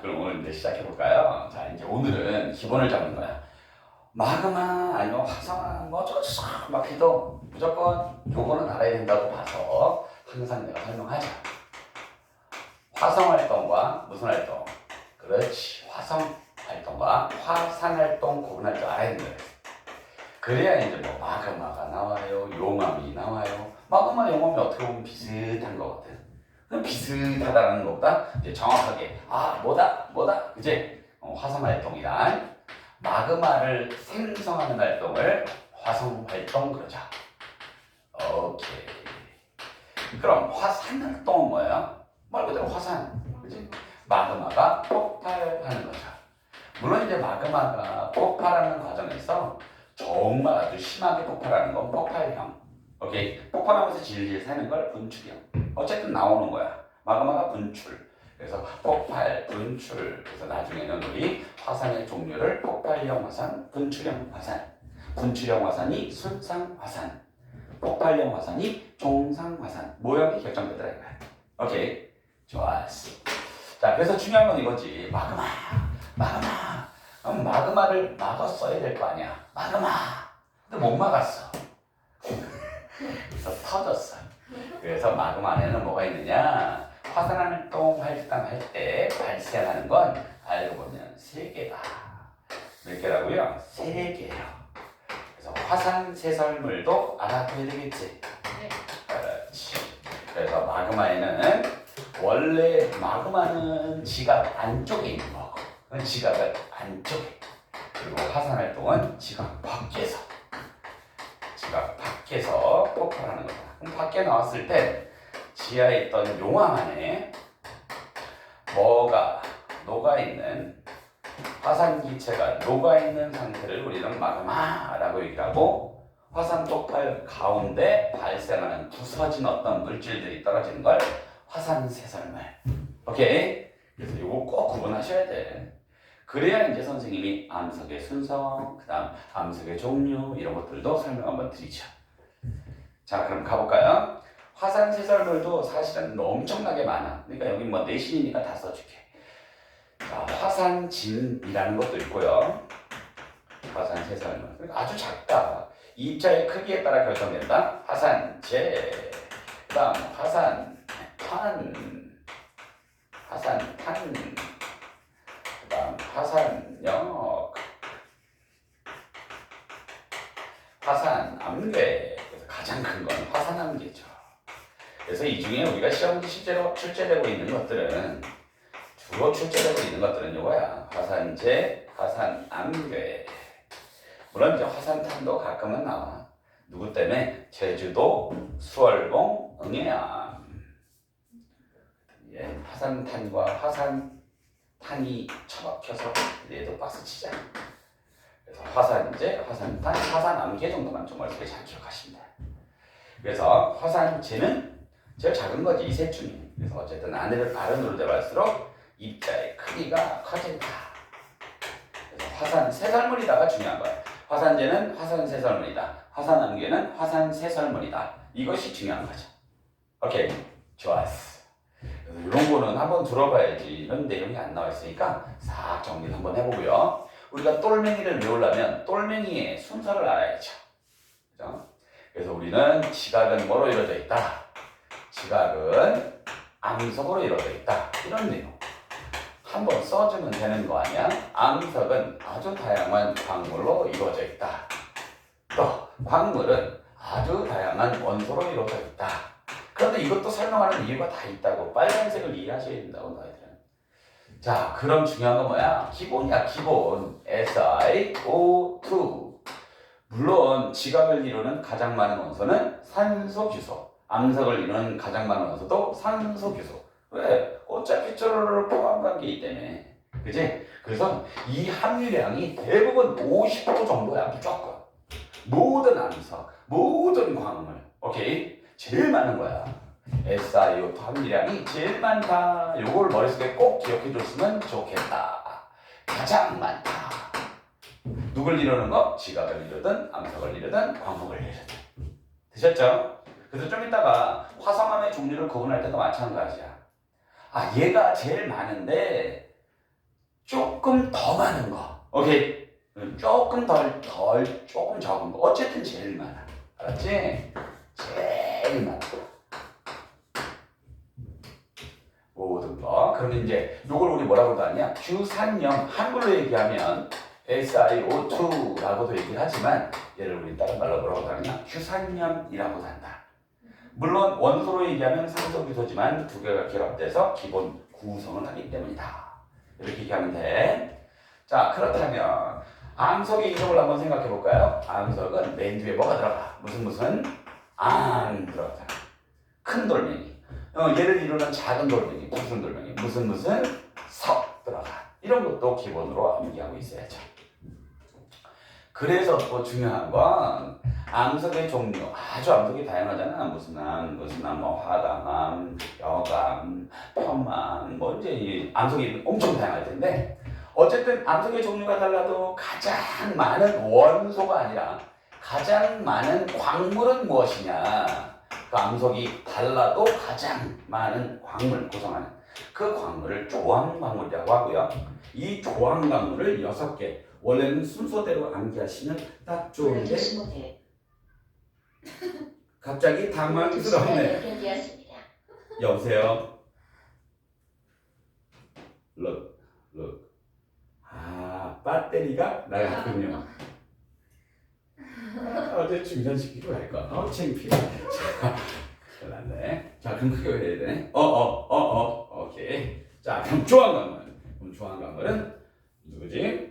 그럼 오늘 이제 시작해 볼까요? 자, 이제 오늘은 기본을 잡는 거야. 마그마 아니면 화산 뭐 저저막 해도 무조건 요거는 알아야 된다고 봐서 항상 내가 설명하자. 화성 활동과 무슨 활동? 그렇지. 화성 활동과 화산 활동 구분할 줄 알아야 된다. 그래야 이제 뭐 마그마가 나와요, 용암이 나와요. 마그마, 용암이 어떻게 보면 비슷한 거거든. 그럼 비슷하다는 것보다 이제 정확하게 아 뭐다 뭐다 그지? 어, 화성 활동이란 마그마를 생성하는 활동을 화성 활동 그러자. 오케이. 그럼 화산 활동은 뭐예요? 말 그대로 화산, 그지? 마그마가 폭발하는 거죠. 물론 이제 마그마가 폭발하는 과정에서 정말 아주 심하게 폭발하는 건 폭발형. 오케이. 폭발하면서 질질 새는 걸 분출형. 어쨌든 나오는 거야. 마그마가 분출. 그래서 폭발, 분출. 그래서 나중에는 우리 화산의 종류를 폭발형 화산, 분출형 화산. 분출형 화산이 순상 화산. 폭발형 화산이 종상 화산. 모형이 결정되더라 이거야. 오케이. 좋았어. 자, 그래서 중요한 건 이거지. 마그마. 마그마. 그럼 마그마를 막았어야 될 거 아니야. 마그마. 근데 못 막았어. 그래서 터졌어. 그래서 마그마 안에는 뭐가 있느냐? 화산 활동 활동할 때 발생하는 건 알고 보면 세 개다. 몇 개라고요? 세 개요. 그래서 화산 세설물도 알아둬야 되겠지. 네. 그렇지. 그래서 마그마에는 원래 마그마는 지각 안쪽에 있는 거고, 그건 지각을 안쪽에. 그리고 화산 활동은 지각 밖에서. 밖에 나왔을 때 지하에 있던 용암 안에 뭐가 녹아 있는 화산 기체가 녹아 있는 상태를 우리는 마그마라고 얘기하고 화산 폭발 가운데 발생하는 부서진 어떤 물질들이 떨어지는 걸 화산 세설물. 오케이? 그래서 이거 꼭 구분하셔야 돼. 그래야 이제 선생님이 암석의 순서, 그 다음 암석의 종류 이런 것들도 설명 한번 드리죠. 자, 그럼 가볼까요? 화산 세설물도 사실은 엄청나게 많아. 그러니까 여기 뭐 내신이니까 다 써줄게. 자, 화산진이라는 것도 있고요. 화산 세설물. 그러니까 아주 작다. 입자의 크기에 따라 결정된다. 화산재, 그 다음 화산 탄, 화산 탄, 그 다음 화산역, 화산 암괴. 가장 큰 건 화산 암괴죠. 그래서 이 중에 우리가 시험 실제로 출제되고 있는 것들은 주로 출제되고 있는 것들은 이거야. 화산재, 화산 암괴. 물론 이제 화산탄도 가끔은 나와. 누구 때문에? 제주도, 수월봉, 응해암. 예, 화산탄과 화산탄이 처박혀서 얘도 박스 치자. 그래서 화산재, 화산탄, 화산암괴 정도만 좀 머릿속에 잘 기억하시면 돼요. 그래서 화산재는 제일 작은 거지 이 셋 중에. 그래서 어쨌든 아래를 아래로 내려갈수록 입자의 크기가 커진다. 그래서 화산 세설물이다가 중요한 거야. 화산재는 화산 세설물이다. 화산 암괴는 화산 세설물이다. 이것이 중요한 거죠. 오케이, 좋았어. 이런 거는 한번 들어봐야지 이런 내용이 안 나와 있으니까 싹 정리를 한번 해보고요. 우리가 똘맹이를 외우려면 똘맹이의 순서를 알아야죠. 그죠? 그래서 우리는 지각은 뭐로 이루어져 있다? 지각은 암석으로 이루어져 있다. 이런 내용. 한번 써주면 되는 거 아니야? 암석은 아주 다양한 광물로 이루어져 있다. 또 광물은 아주 다양한 원소로 이루어져 있다. 그런데 이것도 설명하는 이유가 다 있다고 빨간색을 이해하셔야 된다고 너희들은. 자, 그럼 중요한 건 뭐야? 기본이야, 기본. SiO2. 물론 지각을 이루는 가장 많은 원소는 산소 규소. 암석을 이루는 가장 많은 원소도 산소 규소. 왜? 어차피 쪼르르 포함관계이기 때문에. 그지? 그래서 이 함유량이 대부분 50% 정도야, 무조건. 모든 암석, 모든 광물. 오케이? 제일 많은 거야. SiO2 함유량이 제일 많다. 요걸 머릿속에 꼭 기억해 줬으면 좋겠다. 가장 많다. 누굴 이루는 거? 지각을 이루든 암석을 이루든 광목을 이루든. 되셨죠? 그래서 좀 이따가 화성암의 종류를 구분할 때도 마찬가지야. 아, 얘가 제일 많은데 조금 더 많은 거. 오케이. 음, 조금 덜, 덜, 조금 적은 거. 어쨌든 제일 많아. 알았지? 제일 많아. 모든 거. 그러면 이제 요걸 우리 뭐라고 하냐? 규산염 한글로 얘기하면 SiO2라고도 얘기를 하지만 얘를 우리 다른 말로 뭐라고 하느냐? 규산염이라고 한다. 물론 원소로 얘기하면 산소기소지만 두 개가 결합돼서 기본 구성을 하기 때문이다. 이렇게 얘기하면 돼. 자 그렇다면 암석의 이름을 한번 생각해 볼까요? 암석은 맨 뒤에 뭐가 들어가? 무슨 무슨 안 들어가. 큰 돌멩이. 어, 얘를 이루는 작은 돌멩이, 무슨 돌멩이, 무슨 무슨 석 들어가. 이런 것도 기본으로 암기하고 있어야죠. 그래서 또 중요한 건 암석의 종류. 아주 암석이 다양하잖아. 무슨 암 무슨 암 뭐 화강암 여감 편만 뭐 이제 이 암석이 엄청 다양할 텐데 어쨌든 암석의 종류가 달라도 가장 많은 원소가 아니라 가장 많은 광물은 무엇이냐? 그 암석이 달라도 가장 많은 광물 구성하는 그 광물을 조항 광물이라고 하고요. 이 조항 광물을 여섯 개 원래는 순서대로 암기하시면 딱 좋은데. 갑자기 당황스럽네. 견디었습니다. 여보세요. look, look. 아, 배터리가 나갔군요. 아, 어제 충전시키고 할까? 어, 창피해. 자, 큰일 났네. 자, 그럼 그거 해야 되네. 어, 어, 어, 어, 오케이. 자, 그럼 조항광물. 그럼 조항광물은 누구지?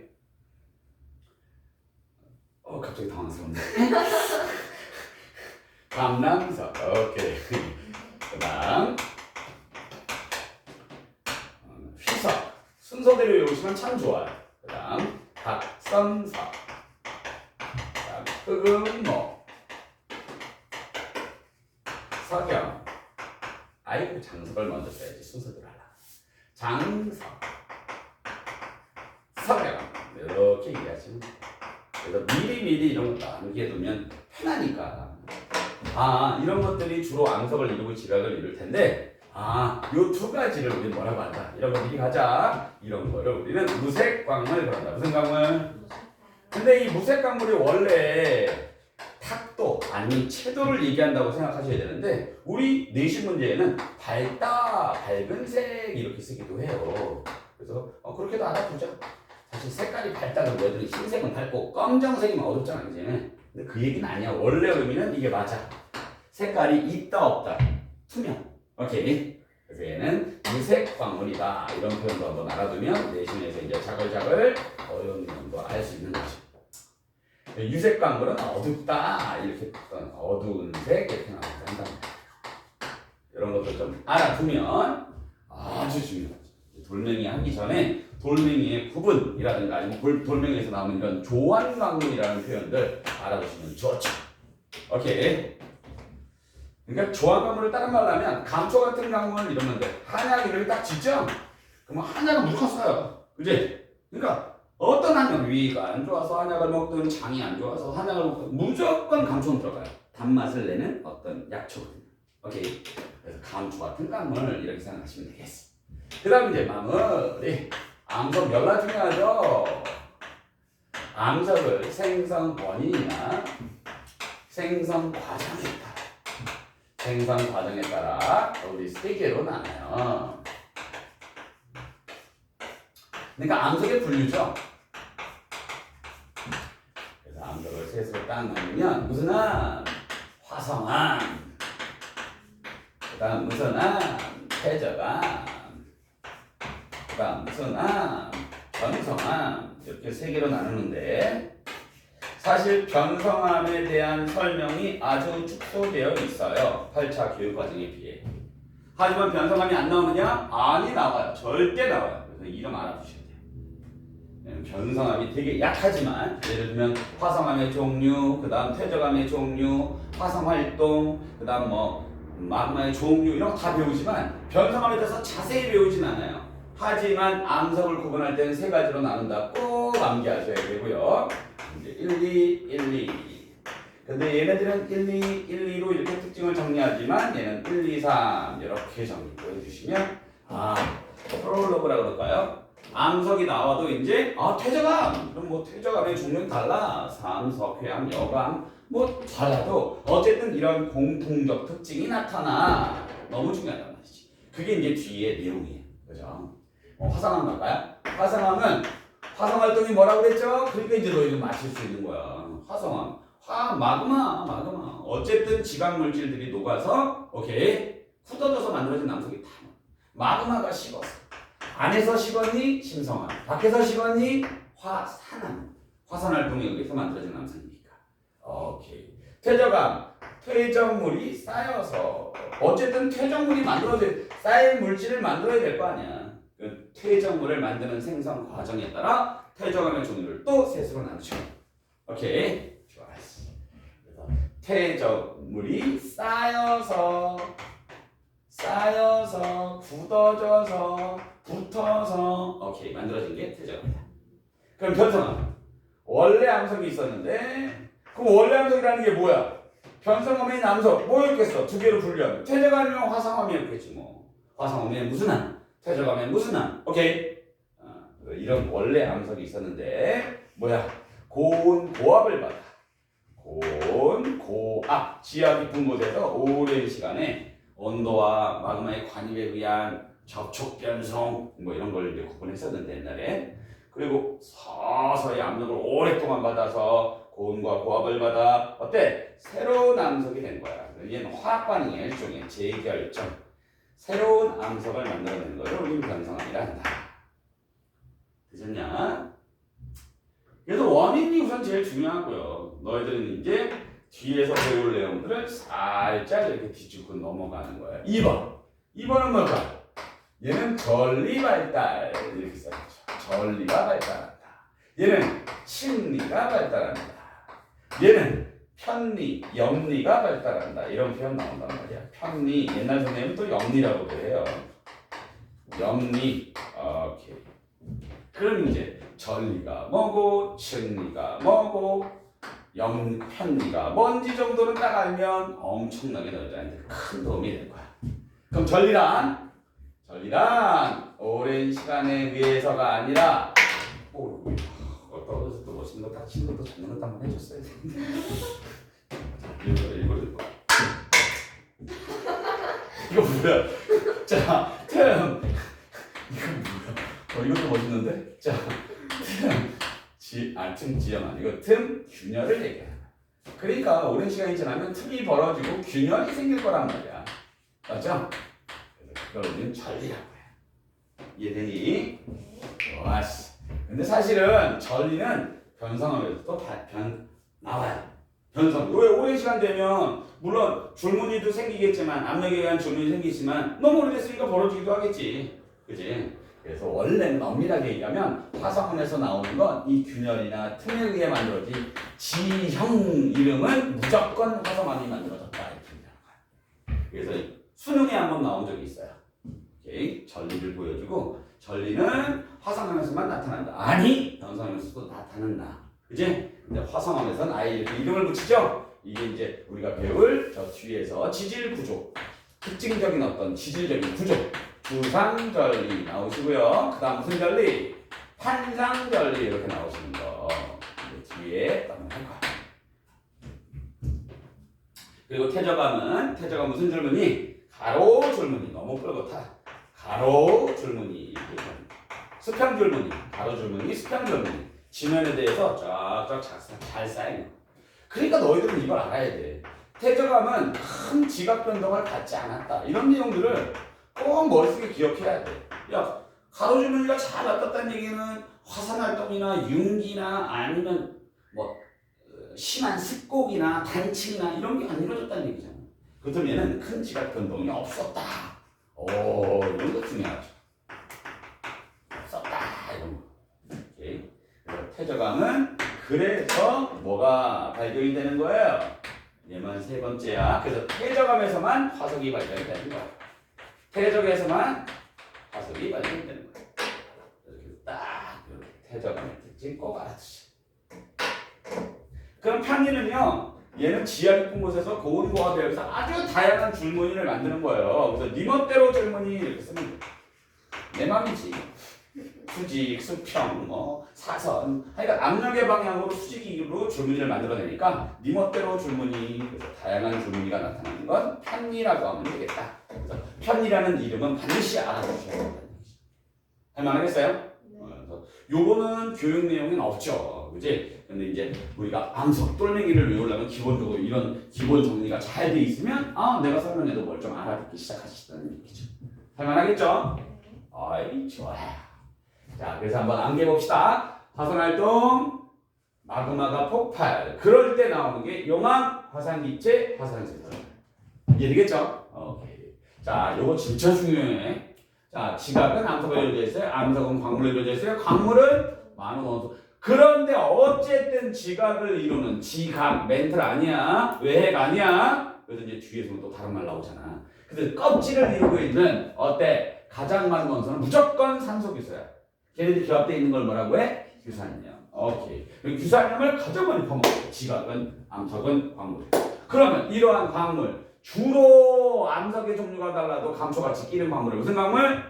어, 갑자기 당황스럽네. 감남석. 오케이. 그다음 음, 휘석. 순서대로 외우시면 참 좋아요. 그다음. 그다음 흑음모. 석영. 아이고 장석을 먼저 써야지 순서대로 하라. 장석. 석영. 이렇게 얘기하시면 돼요. 그래서 미리 미리 이런 거 남겨두면 편하니까. 아 이런 것들이 주로 암석을 이루고 지각을 이룰 텐데 아 요 두 가지를 우리 뭐라고 한다? 이런 거 미리 가자. 이런 거를 우리는 무색 광물 그런다. 무슨 광물? 근데 이 무색 광물이 원래 탁도 아니 채도를 얘기한다고 생각하셔야 되는데 우리 내신 문제에는 밝다 밝은색 이렇게 쓰기도 해요. 그래서 어, 그렇게도 알아두자 사실 색깔이 밝다 그러면 애들이 흰색은 밝고 검정색이면 어둡잖아 그지 근데 그 얘기는 아니야. 원래 의미는 이게 맞아. 색깔이 있다 없다. 투명. 오케이? 그래서 얘는 무색 광물이다. 이런 표현도 한번 알아두면 내신에서 이제 자글자글 어려운 내용도 알 수 있는 거죠. 유색 광물은 어둡다. 이렇게 어떤 어두운 색 이렇게 나온다. 이런 것도 좀 알아두면 아주 중요하죠. 돌멩이 하기 전에 돌멩이의 구분이라든가 아니면 돌- 돌멩이에서 나오는 이런 조한 광물이라는 표현들 알아두시면 좋죠 오케이 그러니까 조한 광물을 다른 말로 하면 감초 같은 광물 이러면 돼. 한약 이렇게 딱 짓죠? 그러면 한약은 써요. 그지? 그러니까 어떤 한약 위가 안 좋아서 한약을 먹든 장이 안 좋아서 한약을 먹든 무조건 감초는 들어가요. 단맛을 내는 어떤 약초거든요. 오케이. 그래서 감초 같은 광물 이렇게 생각하시면 되겠어. 그 다음 이제 마무리. 암석 열라 중요하죠? 암석을 생성 원인이나 생성 과정에 따라 생성 과정에 따라 우리 세 개로 나눠요. 그러니까 암석의 분류죠. 그래서 암석을 셋으로 딱 나누면 무슨 암? 화성암. 그다음 무슨 암? 태저암. 그다음 무슨 암? 전성암. 이렇게 세 개로 나누는데 사실 변성암에 대한 설명이 아주 축소되어 있어요. 8차 교육 과정에 비해. 하지만 변성암이 안 나오느냐? 아니 나와요. 절대 나와요. 그래서 이름 알아두셔야 돼요. 네, 변성암이 되게 약하지만 예를 들면 화성암의 종류, 그 다음 퇴적암의 종류, 화성활동, 그 다음 뭐 마그마의 종류 이런 거 다 배우지만 변성암에 대해서 자세히 배우진 않아요. 하지만 암석을 구분할 때는 세 가지로 나눈다. 꼭 암기하셔야 되고요. 이제 1, 2, 1, 2. 근데 얘네들은 1, 2, 1, 2로 이렇게 특징을 정리하지만 얘는 1, 2, 3 이렇게 정리해 주시면 아 프롤로그라 그럴까요? 암 암석이 나와도 이제 아 퇴적암 그럼 뭐 퇴적암의 종류는 달라 삼석, 회암, 여감 뭐 달라도 어쨌든 이런 공통적 특징이 나타나 너무 중요하단 말이지 그게 이제 뒤에 내용이에요 그죠 어, 화성암 갈까요? 화성암은 화성 활동이 뭐라고 그랬죠? 그러니까 이제 너희들 맞힐 수 있는 거야. 화성암. 화 마그마 마그마. 어쨌든 지각 물질들이 녹아서 오케이. 굳어져서 만들어진 남석이 다 마그마가 식었어 안에서 식었니? 심성암. 밖에서 식었니? 화산암. 화산 활동이 여기서 만들어진 남성이니까. 오케이. 퇴적암. 퇴적물이 쌓여서. 어쨌든 퇴적물이 만들어질 쌓인 물질을 만들어야 될 거 아니야. 그 퇴적물을 만드는 생성 과정에 따라 퇴적암의 종류를 또 셋으로 나누죠 오케이. 좋았어 퇴적물이 쌓여서 쌓여서 굳어져서 붙어서. 오케이. 만들어진 게 퇴적암이다. 그럼 변성암 원래 암석이 있었는데 그럼 원래 암석이라는 게 뭐야? 변성암의 암석. 뭐였겠어? 두 개로 분류하면. 퇴적암이면 화성암이었겠지 뭐. 화성암에 무슨 암? 퇴적암에 무슨 암? 오케이 어, 이런 원래 암석이 있었는데 뭐야? 고온 고압을 받아 고온 고압 지하 깊은 곳에서 오랜 시간에 온도와 마그마의 관입에 의한 접촉 변성 뭐 이런 걸 이제 구분했었는데 옛날에 그리고 서서히 압력을 오랫동안 받아서 고온과 고압을 받아 어때 새로운 암석이 된 거야. 얘는 화학 반응의 일종의 재결정. 새로운 암석을 만들어내는 우리는 변성암이라 한다. 되셨냐? 그래서 원인이 우선 제일 중요하고요. 너희들은 이제 뒤에서 배울 내용들을 살짝 이렇게 뒤집고 넘어가는 거야. 2번. 2번은 뭘까? 얘는 전리 발달 이렇게 써있죠. 전리가 발달한다. 얘는 심리가 발달한다. 얘는 편리, 영리가 발달한다. 이런 표현 나온단 말이야. 편리, 옛날 선생님은 또 영리라고 그래요. 영리, 오케이. 그럼 이제 전리가 뭐고, 심리가 뭐고, 영, 편리가 뭔지 정도는 딱 알면 엄청나게 너희들한테 큰 도움이 될 거야. 그럼 전리란? 전리란 오랜 시간에 의해서가 아니라 거딱 치는 것도 잡는 것도 한번 해줬어야 되는데 일부러 일부러 일부러 이거 뭐야? 자 틈. 이거 뭐야? 어 이것도 멋있는데? 자 틈. 지, 아, 틈 지연 아니고 틈 균열을 얘기하는 거야. 그러니까 오랜 시간이 지나면 틈이 벌어지고 균열이 생길 거란 말이야. 맞죠? 그래서 그걸 우리는 전리라고 해 이해되니? 좋았어. 근데 사실은 전리는 변성하면서 또 다- 변, 나와요. 변성. 왜 오랜 시간 되면 물론 줄무늬도 생기겠지만 압력에 의한 줄무늬 생기지만 너무 오래됐으니까 벌어지기도 하겠지. 그지? 그래서 원래는 엄밀하게 얘기하면 화성원에서 나오는 건 이 균열이나 틈에 의해 만들어진 지형 이름은 무조건 화성원이 만들어졌다 이렇게 얘기하는 거야. 그래서 수능에 한번 나온 적이 있어요. 오케이? 전리를 보여주고 전리는 화성암에서만 나타난다. 아니 변성암에서도 나타난다. 그지? 근데 화성암에서는 아예 이렇게 이름을 붙이죠. 이게 이제 우리가 배울 저 뒤에서 지질 구조, 특징적인 어떤 지질적인 구조, 주상전리 나오시고요. 그 다음 무슨 전리? 판상전리 이렇게 나오시는 거 뒤에 한번 할 거야. 그리고 태저감은 태저가 무슨 줄무늬? 가로 줄무늬 너무 타. 가로 줄무늬 수평 줄무늬 가로 줄무늬 수평 줄무늬. 지면에 대해서 쫙쫙 잘, 잘 쌓이는 거. 그러니까 너희들은 이걸 알아야 돼. 태저감은 큰 지각 변동을 갖지 않았다. 이런 내용들을 꼭 머릿속에 기억해야 돼 야 가로 줄무늬가 잘 왔다는 얘기는 화산 활동이나 융기나 아니면 뭐 어, 심한 습곡이나 단층이나 이런 게 안 이루어졌다는 얘기잖아. 그렇다면 얘는 큰 지각 변동이 없었다 오 이런 거 중요하죠 없었다 이런 거. 오케이. 그래서 퇴저감은 그래서 뭐가 발견이 되는 거예요? 얘만 세 번째야. 그래서 퇴저감에서만 화석이 발견이 되는 거야. 퇴적에서만 화석이 발견이 되는 거야. 이렇게 딱 퇴저감의 특징 꼭 알아두시 그럼 편리는요 얘는 지하 깊은 곳에서 고온 고압에 의해서 아주 다양한 줄무늬를 만드는 거예요. 그래서 네 멋대로 줄무늬 이렇게 쓰면 돼. 내 맘이지. 수직, 수평, 뭐 사선. 하여간 압력의 방향으로 수직으로 줄무늬를 만들어내니까 네 멋대로 줄무늬, 그래서 다양한 줄무늬가 나타나는 건 편리라고 하면 되겠다. 그래서 편리라는 이름은 반드시 알아두셔야 된다는 얘기죠. 할만하겠어요? 어, 그래서 요거는 교육 내용엔 없죠. 그지? 근데 이제 우리가 암석 똘맹이를 외우려면 기본적으로 이런 기본 정리가 잘 돼 있으면 아 내가 설명해도 뭘 좀 알아듣기 시작하시다는 얘기죠. 할만하겠죠? 아이 좋아요. 자 그래서 한번 안겨 봅시다. 화산활동, 마그마가 폭발. 그럴 때 나오는 게 용암, 화산기체, 화산세설. 이해되겠죠? 오케이. 자 요거 진짜 중요해. 자 지각은 이루어져 있어요. 암석은 광물로 있어요. 광물은 많은 원소. 그런데 어쨌든 지각을 이루는 지각 멘틀 아니야. 외핵 아니야. 그래서 이제 뒤에서는 또 다른 말 나오잖아. 근데 껍질을 이루고 있는 어때? 가장 많은 원소는 무조건 산소기소야. 걔네들이 결합되어 있는 걸 뭐라고 해? 규산염. 오케이. 규산염을 가장 많이 퍼먹어요. 지각은, 암석은, 광물. 그러면 이러한 광물, 주로 암석의 종류가 달라도 감초같이 끼는 광물을 무슨 광물?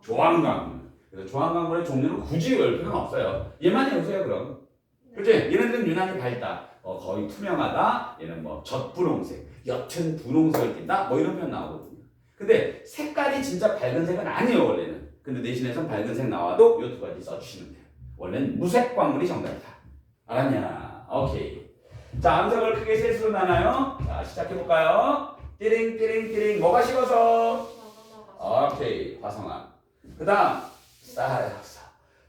조항광물. 그래서 조항광물의 종류는 굳이 외울 필요는 없어요. 얘만 외우세요 그럼. 그렇지? 얘네들은 유난히 밝다. 어, 거의 투명하다. 얘는 뭐 젖분홍색, 옅은 분홍색을 띈다. 뭐 이런 표현 나오거든요. 근데 색깔이 진짜 밝은 색은 아니에요 원래는. 근데 대신에서 밝은 색 나와도 이두 가지 써주시면 돼요. 원래는 무색 광물이 정답이다. 알았냐? 오케이. 자, 암석을 크게 셋으로 나눠요. 자, 시작해 볼까요? 띠링 띠링 띠링 뭐가 식어서? 오케이 화성암. 그 다음 쌓여서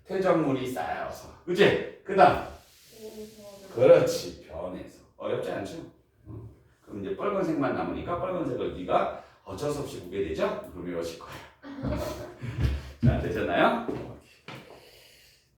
퇴적물이 쌓여서. 그지? 그다음 그렇지 변해서 어렵지 않죠? 어. 그럼 이제 빨간색만 남으니까 빨간색을 네가 어쩔 수 없이 보게 되죠? 그럼 외우실 거예요. 자 되셨나요?